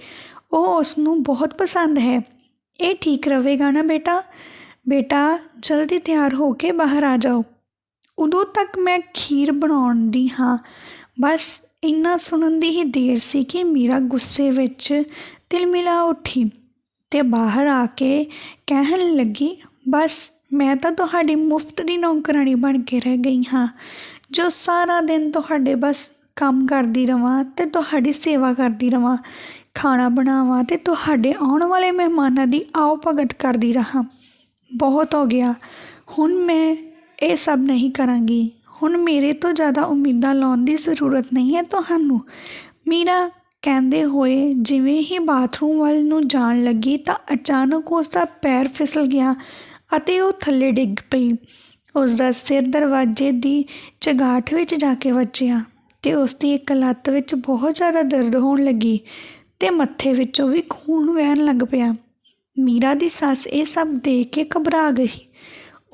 ਉਹ ਉਸ ਨੂੰ ਬਹੁਤ ਪਸੰਦ ਹੈ। ਇਹ ਠੀਕ ਰਹੇਗਾ ਨਾ ਬੇਟਾ? ਬੇਟਾ, ਜਲਦੀ ਤਿਆਰ ਹੋ ਕੇ ਬਾਹਰ ਆ ਜਾਓ। ਉਦੋਂ ਤੱਕ ਮੈਂ ਖੀਰ ਬਣਾਉਣ ਦੀ ਹਾਂ। ਬਸ ਇੰਨਾ ਸੁਣਨ ਦੀ ਹੀ ਦੇਰ ਸੀ ਕਿ ਮੀਰਾ ਗੁੱਸੇ ਵਿੱਚ ਤਿਲਮਿਲਾ ਉੱਠੀ ਤੇ ਬਾਹਰ ਆ ਕੇ ਕਹਿਣ ਲੱਗੀ, ਬਸ, ਮੈਂ ਤਾਂ ਤੁਹਾਡੀ ਮੁਫਤ ਦੀ ਨੌਕਰਾਨੀ ਬਣ ਕੇ ਰਹਿ ਗਈ ਹਾਂ। ਜੋ ਸਾਰਾ ਦਿਨ ਤੁਹਾਡੇ ਬਸ ਕੰਮ ਕਰਦੀ ਰਵਾਂ ਤੇ ਤੁਹਾਡੀ ਸੇਵਾ ਕਰਦੀ ਰਵਾਂ, ਖਾਣਾ ਬਣਾਵਾਂ ਤੇ ਤੁਹਾਡੇ ਆਉਣ ਵਾਲੇ ਮਹਿਮਾਨਾਂ ਦੀ ਆਓ ਭਗਤ ਕਰਦੀ ਰਹਾ। ਬਹੁਤ ਹੋ ਗਿਆ। ਹੁਣ ਮੈਂ ਇਹ ਸਭ ਨਹੀਂ ਕਰਾਂਗੀ। ਹੁਣ ਮੇਰੇ ਤੋਂ ਜ਼ਿਆਦਾ ਉਮੀਦਾਂ ਲਾਉਣ ਦੀ ਜ਼ਰੂਰਤ ਨਹੀਂ ਹੈ ਤੁਹਾਨੂੰ। ਮੀਰਾ ਕਹਿੰਦੇ ਹੋਏ ਜਿਵੇਂ ਹੀ ਬਾਥਰੂਮ ਵੱਲ ਨੂੰ ਜਾਣ ਲੱਗੀ ਤਾਂ ਅਚਾਨਕ ਉਸ ਦਾ ਪੈਰ ਫਿਸਲ ਗਿਆ ਅਤੇ ਉਹ ਥੱਲੇ ਡਿੱਗ ਪਈ। ਉਸ ਦਾ ਸਿਰ ਦਰਵਾਜ਼ੇ ਦੀ ਚਗਾਠ ਵਿੱਚ ਜਾ ਕੇ ਵੱਜਿਆ ਤੇ ਉਸ ਦੀ ਇੱਕ ਲੱਤ ਵਿੱਚ ਬਹੁਤ ਜ਼ਿਆਦਾ ਦਰਦ ਹੋਣ ਲੱਗੀ ਤੇ ਮੱਥੇ ਵਿੱਚੋਂ ਵੀ ਖੂਨ ਵਹਿਣ ਲੱਗ ਪਿਆ। ਮੀਰਾ ਦੀ ਸੱਸ ਇਹ ਸਭ ਦੇਖ ਕੇ ਘਬਰਾ ਗਈ।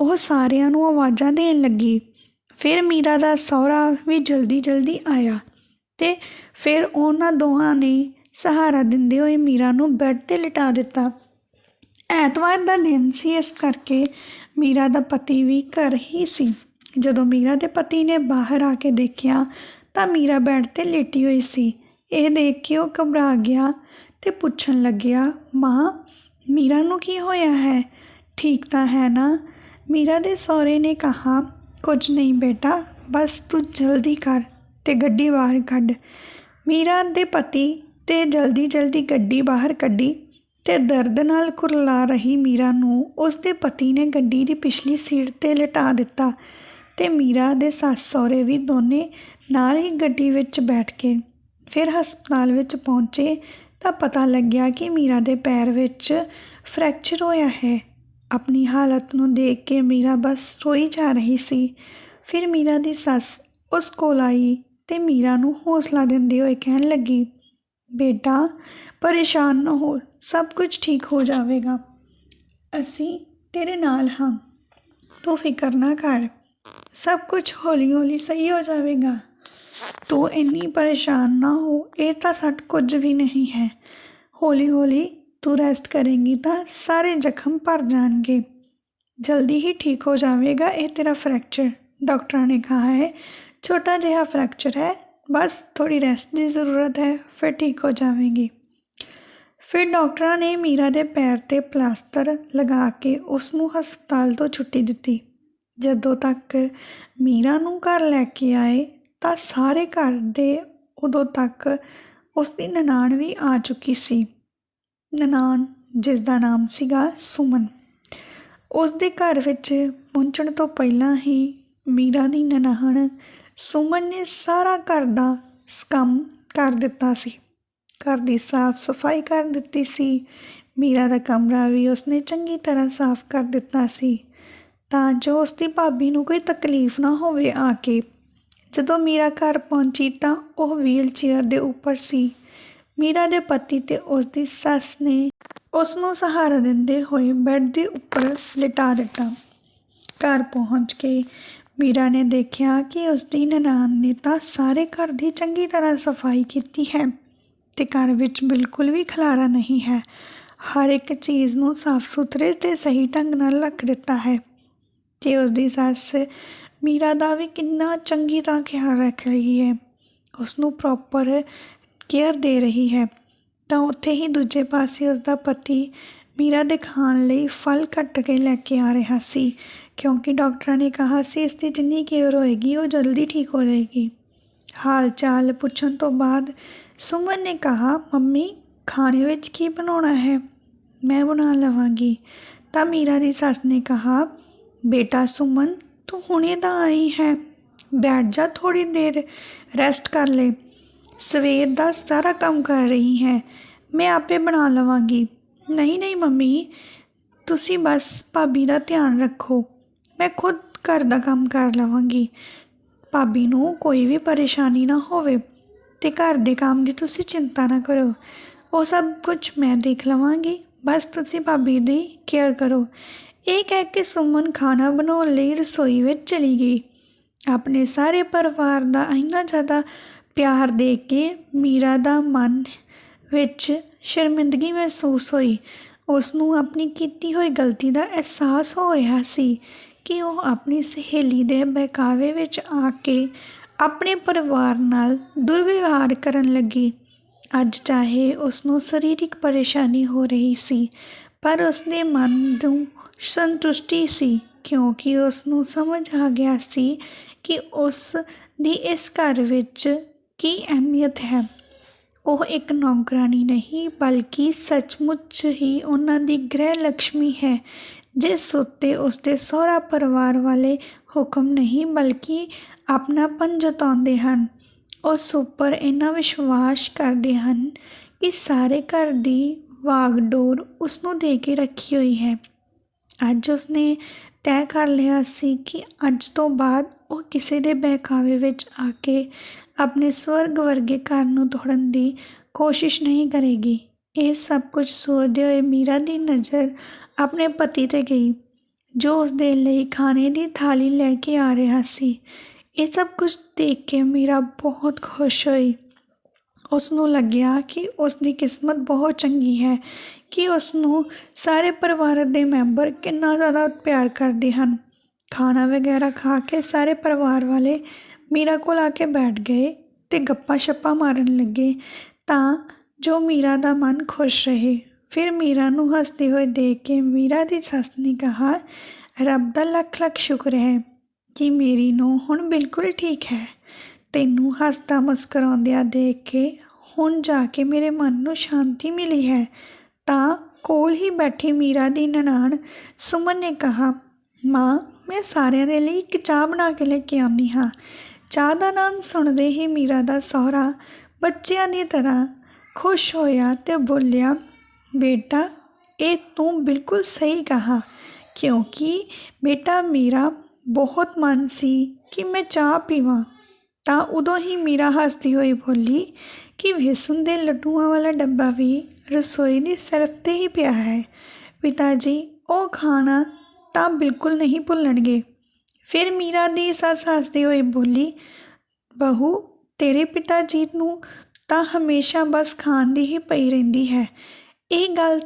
ਉਹ ਸਾਰਿਆਂ ਨੂੰ ਆਵਾਜ਼ਾਂ ਦੇਣ ਲੱਗੀ। ਫਿਰ ਮੀਰਾ ਦਾ ਸਹੁਰਾ ਵੀ ਜਲਦੀ ਜਲਦੀ ਆਇਆ ਤੇ ਫਿਰ ਉਹਨਾਂ ਦੋਹਾਂ ਨੇ ਸਹਾਰਾ ਦਿੰਦੇ ਹੋਏ ਮੀਰਾ ਨੂੰ ਬੈੱਡ ਤੇ ਲਿਟਾ ਦਿੱਤਾ। ਐਤਵਾਰ ਦਾ ਦਿਨ ਸੀ, ਇਸ ਕਰਕੇ ਮੀਰਾ ਦਾ ਪਤੀ ਵੀ ਘਰ ਹੀ ਸੀ। ਜਦੋਂ ਮੀਰਾ ਦੇ ਪਤੀ ਨੇ ਬਾਹਰ ਆ ਕੇ ਦੇਖਿਆ ਤਾਂ ਮੀਰਾ ਬੈੱਡ ਤੇ ਲੇਟੀ ਹੋਈ ਸੀ। ਇਹ ਦੇਖ ਕੇ ਉਹ ਘਬਰਾ ਗਿਆ ਤੇ ਪੁੱਛਣ ਲੱਗਿਆ, ਮਾਂ, ਮੀਰਾ ਨੂੰ ਕੀ ਹੋਇਆ ਹੈ? ਠੀਕ ਤਾਂ ਹੈ ਨਾ? ਮੀਰਾ ਦੇ ਸਹੁਰੇ ਨੇ ਕਹਾ ਕੁਝ ਨਹੀਂ ਬੇਟਾ, ਬਸ ਤੂੰ ਜਲਦੀ ਕਰ ਤੇ ਗੱਡੀ ਬਾਹਰ ਕੱਢ। ਮੀਰਾ ਦੇ ਪਤੀ ਤੇ ਜਲਦੀ ਜਲਦੀ ਗੱਡੀ ਬਾਹਰ ਕੱਢੀ ਤੇ ਦਰਦ ਨਾਲ ਕੁਰਲਾ ਰਹੀ ਮੀਰਾ ਨੂੰ। ਉਸ ਦੇ ਪਤੀ ਨੇ ਗੱਡੀ ਦੀ ਪਿਛਲੀ ਸੀਟ ਤੇ ਲਟਾ ਦਿੱਤਾ ਤੇ ਮੀਰਾ ਦੇ ਸੱਸ ਸਹੁਰੇ ਵੀ ਦੋਨੇ ਨਾਲ ਹੀ ਗੱਡੀ ਵਿੱਚ ਬੈਠ ਕੇ ਫਿਰ ਹਸਪਤਾਲ ਵਿੱਚ ਪਹੁੰਚੇ ਤਾਂ ਪਤਾ ਲੱਗਿਆ ਕਿ ਮੀਰਾ ਦੇ ਪੈਰ ਵਿੱਚ ਫ੍ਰੈਕਚਰ ਹੋਇਆ ਹੈ। ਆਪਣੀ ਹਾਲਤ ਨੂੰ ਦੇਖ ਕੇ ਮੀਰਾ ਬਸ ਰੋਈ ਜਾ ਰਹੀ ਸੀ। ਫਿਰ ਮੀਰਾ ਦੀ ਸੱਸ ਉਸ ਕੋਲ ਆਈ ਤੇ ਮੀਰਾ ਨੂੰ ਹੌਸਲਾ ਦਿੰਦੇ ਹੋਏ ਕਹਿਣ ਲੱਗੀ, ਬੇਟਾ, ਪਰੇਸ਼ਾਨ ਨਾ ਹੋ, ਸਭ ਕੁਝ ਠੀਕ ਹੋ ਜਾਵੇਗਾ। ਅਸੀਂ ਤੇਰੇ ਨਾਲ ਹਾਂ। ਤੂੰ ਫਿਕਰ ਨਾ ਕਰ। ਸਭ ਕੁਝ ਹੌਲੀ ਹੌਲੀ ਸਹੀ ਹੋ ਜਾਵੇਗਾ। ਤੂੰ ਇੰਨੀ ਪਰੇਸ਼ਾਨ ਨਾ ਹੋ, ਇਹ ਤਾਂ ਸੱਟ ਕੁਝ ਵੀ ਨਹੀਂ ਹੈ। ਹੌਲੀ ਹੌਲੀ ਤੂੰ ਰੈਸਟ ਕਰੇਂਗੀ ਤਾਂ ਸਾਰੇ ਜ਼ਖਮ ਭਰ ਜਾਣਗੇ। ਜਲਦੀ ਹੀ ਠੀਕ ਹੋ ਜਾਵੇਗਾ ਇਹ ਤੇਰਾ ਫ੍ਰੈਕਚਰ ਡਾਕਟਰਾਂ ਨੇ ਕਹਾ ਹੈ, ਛੋਟਾ ਜਿਹਾ ਫ੍ਰੈਕਚਰ ਹੈ, ਬਸ ਥੋੜੀ ਰੈਸਟ ਦੀ ਜ਼ਰੂਰਤ ਹੈ, ਫਿਰ ਠੀਕ ਹੋ ਜਾਵੇਗੀ। ਫਿਰ ਡਾਕਟਰਾਂ ਨੇ ਮੀਰਾ ਦੇ ਪੈਰ ਤੇ ਪਲਾਸਟਰ ਲਗਾ ਕੇ ਉਸ ਨੂੰ ਹਸਪਤਾਲ ਤੋਂ ਛੁੱਟੀ ਦਿੱਤੀ। ਜਦੋਂ ਤੱਕ ਮੀਰਾ ਨੂੰ ਘਰ ਲੈ ਕੇ ਆਏ, ਤਾਂ ਸਾਰੇ ਘਰ ਦੇ ਉਦੋਂ ਤੱਕ ਉਸ ਦੀ ਨਨਾਣ ਵੀ ਆ ਚੁੱਕੀ ਸੀ। ਨਨਾਣ ਜਿਸ ਦਾ ਨਾਮ ਸੀਗਾ ਸੁਮਨ। ਉਸ ਦੇ ਘਰ ਵਿੱਚ ਪਹੁੰਚਣ ਤੋਂ ਪਹਿਲਾਂ ਹੀ ਮੀਰਾ ਦੀ ਨਨਾਣ ਸੁਮਨ ਨੇ ਸਾਰਾ ਘਰ ਦਾ ਕੰਮ ਕਰ ਦਿੱਤਾ ਸੀ। ਘਰ ਦੀ ਸਾਫ਼ ਸਫ਼ਾਈ ਕਰ ਦਿੱਤੀ ਸੀ। ਮੀਰਾ ਦਾ ਕਮਰਾ ਵੀ ਉਸਨੇ ਚੰਗੀ ਤਰ੍ਹਾਂ ਸਾਫ਼ ਕਰ ਦਿੱਤਾ ਸੀ। ਤਾਂ ਜੋ ਉਸ ਦੀ ਭਾਬੀ ਨੂੰ ਕੋਈ ਤਕਲੀਫ ਨਾ ਹੋਵੇ ਆ ਕੇ। ਜਦੋਂ ਮੀਰਾ ਘਰ ਪਹੁੰਚੀ ਤਾਂ ਉਹ ਵੀਲ ਚੇਅਰ ਦੇ ਉੱਪਰ ਸੀ। ਮੀਰਾ ਦੇ ਪਤੀ ਤੇ ਉਸ ਦੀ ਸੱਸ ਨੇ ਉਸ ਨੂੰ ਸਹਾਰਾ ਦਿੰਦੇ ਹੋਏ ਬੈੱਡ ਦੇ ਉੱਪਰ ਲਿਟਾ ਦਿੱਤਾ। ਘਰ ਪਹੁੰਚ ਕੇ ਮੀਰਾ ਨੇ ਦੇਖਿਆ ਕਿ ਉਸ ਦੀ ਨਨਾਣ ਨੇ ਤਾਂ ਸਾਰੇ ਘਰ ਦੀ ਚੰਗੀ ਤਰ੍ਹਾਂ ਸਫ਼ਾਈ ਕੀਤੀ ਹੈ ਤੇ ਘਰ ਵਿੱਚ ਬਿਲਕੁਲ ਵੀ ਖਲਾਰਾ ਨਹੀਂ ਹੈ। ਹਰ ਇੱਕ ਚੀਜ਼ ਨੂੰ ਸਾਫ਼ ਸੁਥਰੇ ਤੇ ਸਹੀ ਢੰਗ ਨਾਲ ਰੱਖ ਦਿੱਤਾ ਹੈ ਤੇ ਉਸ ਦੀ ਸੱਸ ਮੀਰਾ ਦਾ ਵੀ ਕਿੰਨਾ ਚੰਗੀ ਤਰ੍ਹਾਂ ਖਿਆਲ ਰੱਖ ਰਹੀ ਹੈ। ਉਸ ਨੂੰ ਪ੍ਰੋਪਰ ਕੇਅਰ ਦੇ ਰਹੀ ਹੈ, ਤਾਂ ਉੱਥੇ ਹੀ ਦੂਜੇ ਪਾਸੇ ਉਸ ਦਾ ਪਤੀ ਮੀਰਾ ਦੇ ਖਾਣ ਲਈ ਫਲ ਕੱਟ ਕੇ ਲੈ ਕੇ ਆ ਰਿਹਾ ਸੀ, ਕਿਉਂਕਿ ਡਾਕਟਰਾਂ ਨੇ ਕਿਹਾ ਸੀ ਇਸ ਦੀ ਜਿੰਨੀ ਕੇਅਰ ਹੋਏਗੀ, ਉਹ ਜਲਦੀ ਠੀਕ ਹੋ ਜਾਏਗੀ। ਹਾਲ ਚਾਲ ਪੁੱਛਣ ਤੋਂ ਬਾਅਦ ਸੁਮਨ ਨੇ ਕਿਹਾ, ਮੰਮੀ, ਖਾਣੇ ਵਿੱਚ ਕੀ ਬਣਾਉਣਾ ਹੈ? ਮੈਂ ਬਣਾ ਲਵਾਂਗੀ। ਤਾਂ ਮੀਰਾ ਦੀ ਸੱਸ ਨੇ ਕਿਹਾ, ਬੇਟਾ ਸੁਮਨ, ਤੂੰ ਹੁਣੇ ਤਾਂ ਆਈ ਹੈ। ਬੈਠ ਜਾ ਥੋੜੀ ਦੇਰ ਰੈਸਟ ਕਰ ਲੈ। ਸਵੇਰ ਦਾ ਸਾਰਾ ਕੰਮ ਕਰ ਰਹੀ ਹੈ। ਮੈਂ ਆਪੇ ਬਣਾ ਲਵਾਂਗੀ। ਨਹੀਂ ਨਹੀਂ ਮੰਮੀ, ਤੁਸੀਂ ਬਸ ਭਾਬੀ ਦਾ ਧਿਆਨ ਰੱਖੋ। ਮੈਂ ਖੁਦ ਘਰ ਦਾ ਕੰਮ ਕਰ ਲਵਾਂਗੀ। ਭਾਬੀ ਨੂੰ ਕੋਈ ਵੀ ਪਰੇਸ਼ਾਨੀ ਨਾ ਹੋਵੇ ਤੇ ਘਰ ਦੇ ਕੰਮ ਦੀ ਤੁਸੀਂ ਚਿੰਤਾ ਨਾ ਕਰੋ। ਉਹ ਸਭ ਕੁਝ ਮੈਂ ਦੇਖ ਲਵਾਂਗੀ। ਬਸ ਤੁਸੀਂ ਭਾਬੀ ਦੀ ਕੇਅਰ ਕਰੋ। ਇਹ ਕਹਿ ਕੇ ਸੁਮਨ ਖਾਣਾ ਬਣਾਉਣ ਲਈ ਰਸੋਈ ਵਿੱਚ ਚਲੀ ਗਈ। ਆਪਣੇ ਸਾਰੇ ਪਰਿਵਾਰ ਦਾ ਇੰਨਾ ਜ਼ਿਆਦਾ ਪਿਆਰ ਦੇ ਕੇ ਮੀਰਾ ਦਾ ਮਨ ਵਿੱਚ ਸ਼ਰਮਿੰਦਗੀ ਮਹਿਸੂਸ ਹੋਈ। ਉਸ ਨੂੰ ਆਪਣੀ ਕੀਤੀ ਹੋਈ ਗਲਤੀ ਦਾ ਅਹਿਸਾਸ ਹੋ ਰਿਹਾ ਸੀ ਕਿ ਉਹ ਆਪਣੀ ਸਹੇਲੀ ਦੇ ਬਹਿਕਾਵੇ ਵਿੱਚ ਆ ਕੇ ਆਪਣੇ ਪਰਿਵਾਰ ਨਾਲ ਦੁਰਵਿਵਹਾਰ ਕਰਨ ਲੱਗੀ। ਅੱਜ ਚਾਹੇ ਉਸ ਨੂੰ ਸਰੀਰਕ ਪਰੇਸ਼ਾਨੀ ਹੋ ਰਹੀ ਸੀ, ਪਰ ਉਸ ਦੇ ਮਨ ਨੂੰ ਸੰਤੁਸ਼ਟੀ ਸੀ ਕਿਉਂਕਿ ਉਸ ਨੂੰ ਸਮਝ ਆ ਗਿਆ ਸੀ ਕਿ ਉਸ ਦੀ ਇਸ ਘਰ ਵਿੱਚ ਕੀ ਅਹਿਮੀਅਤ ਹੈ? ਉਹ ਇੱਕ ਨੌਕਰਾਣੀ ਨਹੀਂ, ਬਲਕਿ ਸੱਚਮੁੱਚ ਹੀ ਉਹਨਾਂ ਦੀ ਗ੍ਰਹਿ ਲక్ష్ਮੀ ਹੈ, ਜਿਸ ਉੱਤੇ ਉਸਦੇ ਸਹੁਰਾ ਪਰਿਵਾਰ ਵਾਲੇ ਹੁਕਮ ਨਹੀਂ, ਬਲਕਿ ਆਪਣਾਪਨ ਜਤਾਉਂਦੇ ਹਨ। ਉਸ ਉੱਪਰ ਇੰਨਾ ਵਿਸ਼ਵਾਸ ਕਰਦੇ ਹਨ ਕਿ ਸਾਰੇ ਘਰ ਦੀ ਵਾਗਡੋਰ ਉਸ ਨੂੰ ਦੇ ਕੇ ਰੱਖੀ ਹੋਈ ਹੈ। ਅੱਜ ਉਸਨੇ ਤੈਅ ਕਰ ਲਿਆ ਸੀ ਕਿ ਅੱਜ ਤੋਂ ਬਾਅਦ ਉਹ ਕਿਸੇ ਦੇ ਬਹਿਕਾਵੇ ਵਿੱਚ ਆ ਕੇ ਆਪਣੇ ਸਵਰਗ ਵਰਗੇ ਘਰ ਨੂੰ ਤੋੜਨ ਦੀ ਕੋਸ਼ਿਸ਼ ਨਹੀਂ ਕਰੇਗੀ। ਇਹ ਸਭ ਕੁਝ ਸੋਚਦੇ ਹੋਏ ਮੀਰਾ ਦੀ ਨਜ਼ਰ ਆਪਣੇ ਪਤੀ ਤੇ ਗਈ, ਜੋ ਉਸ ਦੇ ਲਈ ਖਾਣੇ ਦੀ ਥਾਲੀ ਲੈ ਕੇ ਆ ਰਿਹਾ ਸੀ। ਇਹ ਸਭ ਕੁਝ ਦੇਖ ਕੇ ਮੀਰਾ ਬਹੁਤ ਖੁਸ਼ ਹੋਈ। ਉਸ ਨੂੰ ਲੱਗਿਆ ਕਿ ਉਸ ਦੀ ਕਿਸਮਤ ਬਹੁਤ ਚੰਗੀ ਹੈ, ਕਿ ਉਸ ਨੂੰ ਸਾਰੇ ਪਰਿਵਾਰ ਦੇ ਮੈਂਬਰ ਕਿੰਨਾ ਜ਼ਿਆਦਾ ਪਿਆਰ ਕਰਦੇ ਹਨ। ਖਾਣਾ ਵਗੈਰਾ ਖਾ ਕੇ ਸਾਰੇ ਪਰਿਵਾਰ ਵਾਲੇ ਮੀਰਾ ਕੋਲ ਆ ਕੇ ਬੈਠ ਗਏ ਅਤੇ ਗੱਪਾਂ ਸ਼ੱਪਾਂ ਮਾਰਨ ਲੱਗੇ। ਤਾਂ ਜੋ ਮੀਰਾ ਦਾ ਮਨ ਖੁਸ਼ ਰਹੇ, ਫਿਰ ਮੀਰਾ ਨੂੰ ਹੱਸਦੇ ਹੋਏ ਦੇਖ ਕੇ ਮੀਰਾ ਦੀ ਸੱਸ ਨੇ ਕਿਹਾ, ਰੱਬ ਦਾ ਲੱਖ ਲੱਖ ਸ਼ੁਕਰ ਹੈ ਕਿ ਮੇਰੀ ਨੂੰ ਹੁਣ ਬਿਲਕੁਲ ਠੀਕ ਹੈ। ਤੈਨੂੰ ਹੱਸਦਾ ਮੁਸਕਰਾਉਂਦਿਆਂ ਦੇਖ ਕੇ ਹੁਣ ਜਾ ਕੇ ਮੇਰੇ ਮਨ ਨੂੰ ਸ਼ਾਂਤੀ ਮਿਲੀ ਹੈ। ਤਾਂ ਕੋਲ ਹੀ ਬੈਠੀ ਮੀਰਾ ਦੀ ਨਨਾਣ ਸੁਮਨ ਨੇ ਕਿਹਾ, ਮਾਂ, ਮੈਂ ਸਾਰਿਆਂ ਦੇ ਲਈ ਇੱਕ ਚਾਹ ਬਣਾ ਕੇ ਲੈ ਕੇ ਆਉਂਦੀ ਹਾਂ। ਚਾਹ ਦਾ ਨਾਮ ਸੁਣਦੇ ਹੀ ਮੀਰਾ ਦਾ ਸਹੁਰਾ ਬੱਚਿਆਂ ਦੀ ਤਰ੍ਹਾਂ ਖੁਸ਼ ਹੋਇਆ ਤੇ ਬੋਲਿਆ, ਬੇਟਾ, ਇਹ ਤੂੰ ਬਿਲਕੁਲ ਸਹੀ ਕਹਾ, ਕਿਉਂਕਿ ਬੇਟਾ ਮੇਰਾ ਬਹੁਤ ਮਨ ਸੀ ਕਿ ਮੈਂ ਚਾਹ ਪੀਵਾਂ। ਤਾਂ ਉਦੋਂ ਹੀ ਮੀਰਾ ਹੱਸਦੀ ਹੋਈ ਬੋਲੀ, ਕਿ ਵੇਸਣ ਦੇ ਲੱਡੂਆਂ ਵਾਲਾ ਡੱਬਾ ਵੀ ਰਸੋਈ ਦੀ ਸੈਲਫ ਤੇ ਹੀ ਪਿਆ ਹੈ? ਪਿਤਾ ਜੀ, ਉਹ ਖਾਣਾ ਤਾਂ ਬਿਲਕੁਲ ਨਹੀਂ ਭੁੱਲਣਗੇ। ਫਿਰ ਮੀਰਾ ਦੀ ਸੱਸ ਹੱਸਦੇ ਹੋਏ ਬੋਲੀ, ਬਹੂ, ਤੇਰੇ ਪਿਤਾ ਜੀ ਨੂੰ ਤਾਂ ਹਮੇਸ਼ਾ ਬਸ ਖਾਣ ਦੀ ਹੀ ਪਈ ਰਹਿੰਦੀ ਹੈ। ਇਹ ਗੱਲ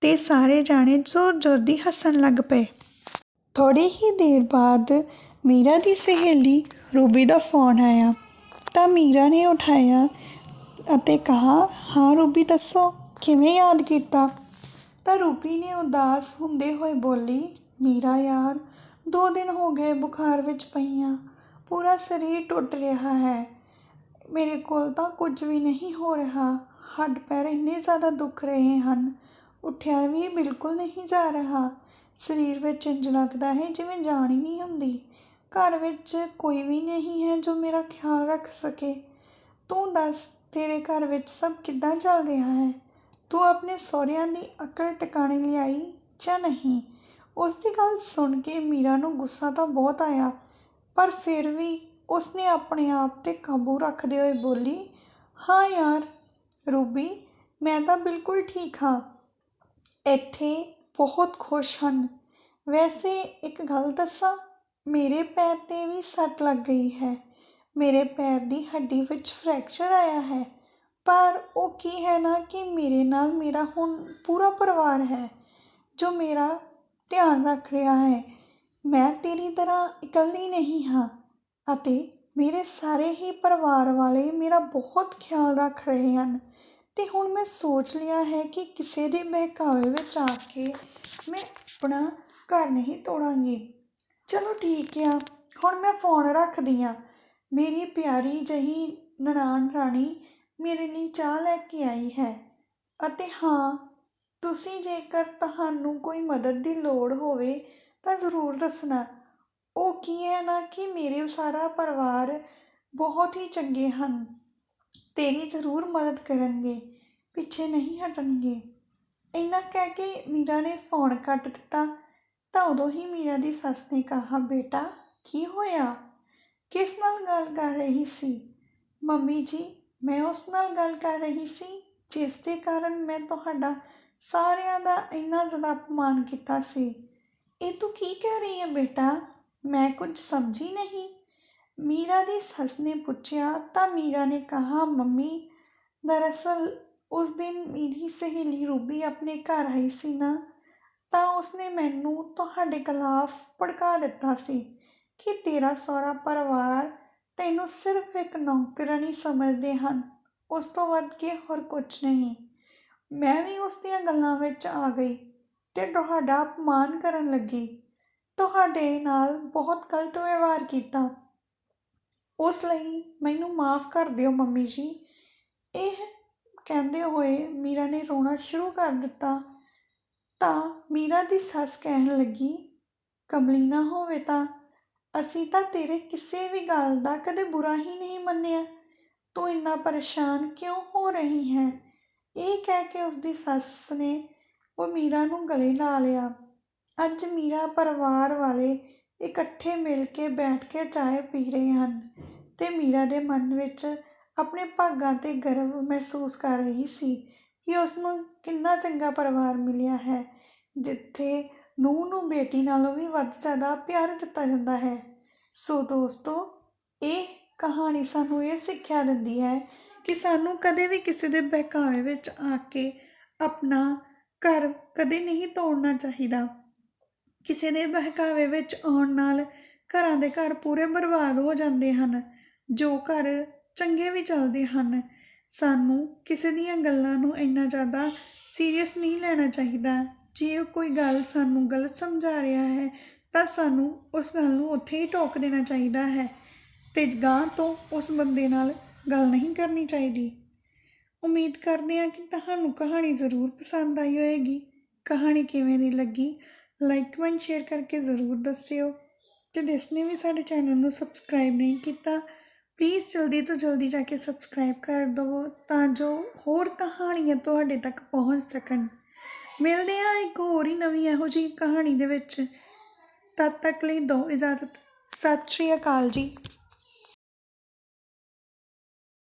ਤੇ ਸਾਰੇ ਜਾਣੇ ਜ਼ੋਰ-ਜ਼ੋਰ ਦੀ ਹੱਸਣ ਲੱਗ ਪਏ। ਥੋੜੀ ਹੀ ਦੇਰ ਬਾਅਦ ਮੀਰਾ ਦੀ ਸਹੇਲੀ ਰੂਬੀ ਦਾ ਫੋਨ ਆਇਆ। ਤਾਂ ਮੀਰਾ ਨੇ ਉਠਾਇਆ ਅਤੇ ਕਹਾ, ਹਾਂ ਰੂਬੀ, ਦੱਸੋ, ਕਿਵੇਂ ਯਾਦ ਕੀਤਾ? ਤਾਂ ਰੂਬੀ ਨੇ ਉਦਾਸ ਹੁੰਦੇ ਹੋਏ ਬੋਲੀ, ਮੀਰਾ ਯਾਰ ਦੋ ਦਿਨ ਹੋ ਗਏ ਬੁਖਾਰ ਵਿੱਚ ਪਈਆਂ। ਪੂਰਾ ਸਰੀਰ ਟੁੱਟ ਰਿਹਾ ਹੈ। ਮੇਰੇ ਕੋਲ ਤਾਂ ਕੁਝ ਵੀ ਨਹੀਂ ਹੋ ਰਿਹਾ। ਹੱਡ ਪੈਰ ਇੰਨੇ ਜ਼ਿਆਦਾ ਦੁਖ ਰਹੇ ਹਨ। ਉੱਠਿਆ ਵੀ ਬਿਲਕੁਲ ਨਹੀਂ ਜਾ ਰਿਹਾ। ਸਰੀਰ ਵਿੱਚ ਇੰਜ ਲੱਗਦਾ ਹੈ ਜਿਵੇਂ ਜਾਨ ਹੀ ਨਹੀਂ ਹੁੰਦੀ। ਘਰ ਵਿੱਚ ਕੋਈ ਵੀ ਨਹੀਂ ਹੈ ਜੋ ਮੇਰਾ ਖਿਆਲ ਰੱਖ ਸਕੇ। ਤੂੰ ਦੱਸ, ਤੇਰੇ ਘਰ ਵਿੱਚ ਸਭ ਕਿੱਦਾਂ ਚੱਲ ਰਿਹਾ ਹੈ? ਤੂੰ ਆਪਣੇ ਸਹੁਰਿਆਂ ਦੀ ਅਕਲ ਟਿਕਾਣੇ ਲਈ ਆਈ ਜਾਂ ਨਹੀਂ? ਉਸ ਦੀ ਗੱਲ ਸੁਣ ਕੇ ਮੀਰਾ ਨੂੰ ਗੁੱਸਾ ਤਾਂ ਬਹੁਤ ਆਇਆ, ਪਰ ਫਿਰ ਵੀ ਉਸਨੇ ਆਪਣੇ ਆਪ ਤੇ ਕਾਬੂ ਰੱਖਦੇ ਹੋਏ ਬੋਲੀ, ਹਾਂ ਯਾਰ, ਰੂਬੀ, ਮੈਂ ਤਾਂ ਬਿਲਕੁਲ ਠੀਕ ਹਾਂ। ਇੱਥੇ ਬਹੁਤ ਖੁਸ਼ ਹਨ। ਵੈਸੇ ਇੱਕ ਗੱਲ ਦੱਸਾਂ, ਮੇਰੇ ਪੈਰ 'ਤੇ ਵੀ ਸੱਟ ਲੱਗ ਗਈ ਹੈ। ਮੇਰੇ ਪੈਰ ਦੀ ਹੱਡੀ ਵਿੱਚ ਫ੍ਰੈਕਚਰ ਆਇਆ ਹੈ। ਪਰ ਉਹ ਕੀ ਹੈ ਨਾ ਕਿ ਮੇਰੇ ਨਾਲ ਮੇਰਾ ਹੁਣ ਪੂਰਾ ਪਰਿਵਾਰ ਹੈ, ਜੋ ਮੇਰਾ ਧਿਆਨ ਰੱਖ ਰਿਹਾ ਹੈ। ਮੈਂ ਤੇਰੀ ਤਰ੍ਹਾਂ ਇਕੱਲੀ ਨਹੀਂ ਹਾਂ ਅਤੇ ਮੇਰੇ ਸਾਰੇ ਹੀ ਪਰਿਵਾਰ ਵਾਲੇ ਮੇਰਾ ਬਹੁਤ ਖਿਆਲ ਰੱਖ ਰਹੇ ਹਨ। ਤੇ ਹੁਣ ਮੈਂ ਸੋਚ ਲਿਆ ਹੈ ਕਿ ਕਿਸੇ ਦੇ ਬਹਿਕਾਵੇ ਵਿੱਚ ਆ ਕੇ ਮੈਂ ਆਪਣਾ ਘਰ ਨਹੀਂ ਤੋੜਾਂਗੀ। ਚਲੋ ਠੀਕ ਆ, ਹੁਣ ਮੈਂ ਫੋਨ ਰੱਖਦੀ ਆ ਮੇਰੀ ਪਿਆਰੀ ਜਹੀ ਨਨਾਣ ਰਾਣੀ ਮੇਰੇ ਲਈ ਚਾਹ ਲੈ ਕੇ ਆਈ ਹੈ। ਅਤੇ ਹਾਂ ਤੁਸੀਂ ਜੇਕਰ ਤੁਹਾਨੂੰ ਕੋਈ ਮਦਦ ਦੀ ਲੋੜ ਹੋਵੇ, ਤਾਂ ਜ਼ਰੂਰ ਦੱਸਣਾ। ਉਹ ਕੀ ਹੈ ਨਾ ਕਿ ਮੇਰੇ ਸਾਰਾ ਪਰਿਵਾਰ ਬਹੁਤ ਹੀ ਚੰਗੇ ਹਨ। ਤੇਰੀ ਜ਼ਰੂਰ ਮਦਦ ਕਰਨਗੇ, ਪਿੱਛੇ ਨਹੀਂ ਹਟਣਗੇ। ਇੰਨਾ ਕਹਿ ਕੇ ਮੀਰਾ ਨੇ ਫੋਨ ਕੱਟ ਦਿੱਤਾ, ਤਾਂ ਉਦੋਂ ਹੀ ਮੀਰਾ ਦੀ ਸੱਸ ਨੇ ਕਹਾ, ਬੇਟਾ, ਕੀ ਹੋਇਆ? ਕਿਸ ਨਾਲ ਗੱਲ ਕਰ ਰਹੀ ਸੀ? ਮੰਮੀ ਜੀ, ਮੈਂ ਉਸ ਨਾਲ ਗੱਲ ਕਰ ਰਹੀ ਸੀ, ਜਿਸ ਦੇ ਕਾਰਨ ਮੈਂ ਤੁਹਾਡਾ ਸਾਰਿਆਂ ਦਾ ਇੰਨਾ ਜ਼ਿਆਦਾ ਅਪਮਾਨ ਕੀਤਾ ਸੀ। ਇਹ ਤੂੰ ਕੀ ਕਹਿ ਰਹੀ ਹੈ ਬੇਟਾ? ਮੈਂ ਕੁਝ ਸਮਝੀ ਨਹੀਂ। ਮੀਰਾ ਦੀ ਸੱਸ ਨੇ ਪੁੱਛਿਆ ਤਾਂ ਮੀਰਾ ਨੇ ਕਹਾ, ਮੰਮੀ, ਦਰਅਸਲ ਉਸ ਦਿਨ ਮੇਰੀ ਸਹੇਲੀ ਰੂਬੀ ਆਪਣੇ ਘਰ ਆਈ ਸੀ ਨਾ, ਤਾਂ ਉਸਨੇ ਮੈਨੂੰ ਤੁਹਾਡੇ ਖਿਲਾਫ ਭੜਕਾ ਦਿੱਤਾ ਸੀ ਕਿ ਤੇਰਾ ਸਹੁਰਾ ਪਰਿਵਾਰ ਤੈਨੂੰ ਸਿਰਫ ਇੱਕ ਨੌਕਰਾਨੀ ਸਮਝਦੇ ਹਨ। ਉਸ ਤੋਂ ਵੱਧ ਕੇ ਹੋਰ ਕੁਝ ਨਹੀਂ। ਮੈਂ ਵੀ ਉਸ ਦੀਆਂ ਗੱਲਾਂ ਵਿੱਚ ਆ ਗਈ ਅਤੇ ਤੁਹਾਡਾ ਅਪਮਾਨ ਕਰਨ ਲੱਗੀ। ਤੁਹਾਡੇ ਨਾਲ ਬਹੁਤ ਗਲਤ ਵਿਵਹਾਰ ਕੀਤਾ। ਉਸ ਲਈ ਮੈਨੂੰ ਮਾਫ ਕਰ ਦਿਓ ਮੰਮੀ ਜੀ। ਇਹ ਕਹਿੰਦੇ ਹੋਏ ਮੀਰਾ ਨੇ ਰੋਣਾ ਸ਼ੁਰੂ ਕਰ ਦਿੱਤਾ। ਤਾਂ ਮੀਰਾ ਦੀ ਸੱਸ ਕਹਿਣ ਲੱਗੀ, ਕਮਲੀ ਨਾ ਹੋਵੇ ਤਾਂ। ਅਸੀਂ ਤਾਂ ਤੇਰੇ ਕਿਸੇ ਵੀ ਗੱਲ ਦਾ ਕਦੇ ਬੁਰਾ ਹੀ ਨਹੀਂ ਮੰਨਿਆ। ਤੂੰ ਇੰਨਾ ਪਰੇਸ਼ਾਨ ਕਿਉਂ ਹੋ ਰਹੀ ਹੈ? ਇਹ ਕਹਿ ਕੇ ਉਸ ਦੀ ਸੱਸ ਨੇ ਉਹ ਮੀਰਾ ਨੂੰ ਗਲੇ ਲਾ ਲਿਆ। ਅੱਜ ਮੀਰਾ ਪਰਿਵਾਰ ਵਾਲੇ ਇਕੱਠੇ ਮਿਲ ਕੇ ਬੈਠ ਕੇ ਚਾਹ ਪੀ ਰਹੇ ਹਨ ਤੇ ਮੀਰਾ ਦੇ ਮਨ ਵਿੱਚ ਆਪਣੇ ਭਾਗਾਂ ਤੇ ਗਰਵ ਮਹਿਸੂਸ ਕਰ ਰਹੀ ਸੀ ਕਿ ਉਸ ਨੂੰ ਕਿੰਨਾ ਚੰਗਾ ਪਰਿਵਾਰ ਮਿਲਿਆ ਹੈ, ਜਿੱਥੇ ਨੂੰਹ ਨੂੰ ਬੇਟੀ ਨਾਲੋਂ ਵੀ ਵੱਧ ਜ਼ਿਆਦਾ ਪਿਆਰ ਦਿੱਤਾ ਜਾਂਦਾ ਹੈ। ਸੋ ਦੋਸਤੋ, ਇਹ ਕਹਾਣੀ ਸਾਨੂੰ ਇਹ ਸਿੱਖਿਆ ਦਿੰਦੀ ਹੈ ਕਿ ਸਾਨੂੰ ਕਦੇ ਵੀ ਕਿਸੇ ਦੇ ਬਹਿਕਾਵੇ ਵਿੱਚ ਆ ਕੇ ਆਪਣਾ ਘਰ ਕਦੇ ਨਹੀਂ ਤੋੜਨਾ ਚਾਹੀਦਾ। ਕਿਸੇ ਦੇ ਬਹਿਕਾਵੇ ਵਿੱਚ ਆਉਣ ਨਾਲ ਘਰਾਂ ਦੇ ਘਰ ਪੂਰੇ ਬਰਬਾਦ ਹੋ ਜਾਂਦੇ ਹਨ, ਜੋ ਘਰ ਚੰਗੇ ਵੀ ਚੱਲਦੇ ਹਨ। ਸਾਨੂੰ ਕਿਸੇ ਦੀਆਂ ਗੱਲਾਂ ਨੂੰ ਇੰਨਾ ਜ਼ਿਆਦਾ ਸੀਰੀਅਸ ਨਹੀਂ ਲੈਣਾ ਚਾਹੀਦਾ। ਜੇ ਕੋਈ ਗੱਲ ਸਾਨੂੰ ਗਲਤ ਸਮਝਾ ਰਿਹਾ ਹੈ, ਤਾਂ ਸਾਨੂੰ ਉਸ ਗੱਲ ਨੂੰ ਉੱਥੇ ਹੀ ਟੋਕ ਦੇਣਾ ਚਾਹੀਦਾ ਹੈ ਤੇ ਗਾਂ ਤੋਂ ਉਸ ਬੰਦੇ ਨਾਲ ਗੱਲ ਨਹੀਂ ਕਰਨੀ ਚਾਹੀਦੀ। ਉਮੀਦ ਕਰਦੇ ਹਾਂ ਕਿ ਤੁਹਾਨੂੰ ਕਹਾਣੀ ਜ਼ਰੂਰ ਪਸੰਦ ਆਈ ਹੋਵੇਗੀ ਕਹਾਣੀ ਕਿਵੇਂ ਦੀ ਲੱਗੀ ਲਾਈਕ ਕਮੈਂਟ ਸ਼ੇਅਰ ਕਰਕੇ ਜ਼ਰੂਰ ਦੱਸਿਓ। ਤੇ ਜਿਸ ਨੇ ਵੀ ਸਾਡੇ ਚੈਨਲ ਨੂੰ ਸਬਸਕ੍ਰਾਈਬ ਨਹੀਂ ਕੀਤਾ ਪਲੀਜ਼ ਜਲਦੀ ਤੋਂ ਜਲਦੀ ਜਾ ਕੇ ਸਬਸਕ੍ਰਾਈਬ ਕਰ ਦਿਵੋ ਤਾਂ ਜੋ ਹੋਰ ਕਹਾਣੀਆਂ ਤੁਹਾਡੇ ਤੱਕ ਪਹੁੰਚ ਸਕਣ। ਮਿਲਦੇ ਹਾਂ ਇੱਕ ਹੋਰ ਹੀ ਨਵੀਂ ਇਹੋ ਜਿਹੀ ਕਹਾਣੀ ਦੇ ਵਿੱਚ। ਤਦ ਤੱਕ ਲਈ ਦੋ ਇਜਾਜ਼ਤ। ਸਤਿ ਸ਼੍ਰੀ ਅਕਾਲ ਜੀ।